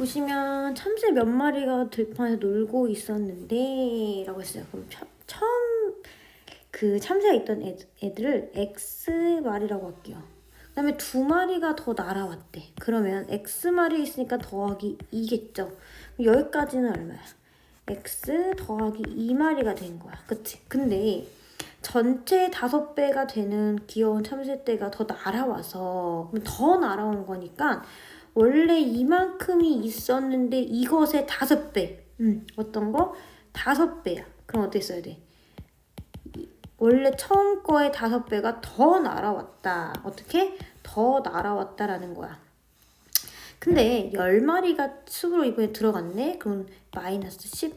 보시면 참새 몇 마리가 들판에 놀고 있었는데 라고 했어요. 그럼 처, 처음 그 참새가 있던 애, 애들을 X 마리라고 할게요. 그 다음에 두 마리가 더 날아왔대. 그러면 X 마리 있으니까 더하기 2겠죠. 여기까지는 얼마야? X 더하기 2마리가 된 거야. 그치? 근데 전체 다섯 배가 되는 귀여운 참새떼가 더 날아와서 더 날아온 거니까 원래 이만큼이 있었는데 이것의 다섯 배. 음, 어떤 거? 다섯 배야. 그럼 어떻게 써야 돼? 이- 원래 처음 거의 다섯 배가 더 날아왔다. 어떻게? 더 날아왔다라는 거야. 근데 10마리가 숲으로 이번에 들어갔네? 그럼 마이너스 10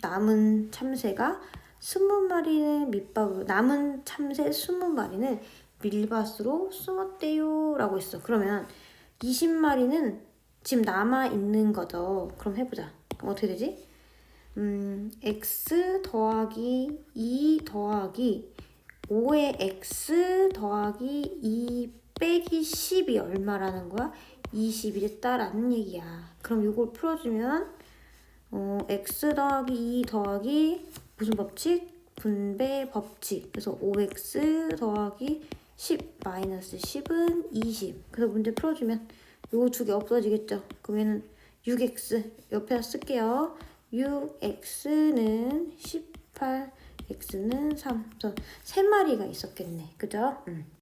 남은 참새가 20마리는 밑밥으로 남은 참새 20마리는 밀밭으로 숨었대요 라고 했어. 그러면 20마리는 지금 남아있는 거죠. 그럼 해보자. 그럼 어떻게 되지? 음, x 더하기 2 더하기 5의 x 더하기 2 빼기 10이 얼마라는 거야? 20이 됐다라는 얘기야. 그럼 이걸 풀어주면 어, x 더하기 2 더하기 무슨 법칙? 분배 법칙. 그래서 5x 더하기 10 마이너스 10은 20. 그래서 문제 풀어주면 요 두 개 없어지겠죠. 그러면은 6x 옆에다 쓸게요. 6x는 18, x는 3. 그래서 세 마리가 있었겠네. 그죠? 음.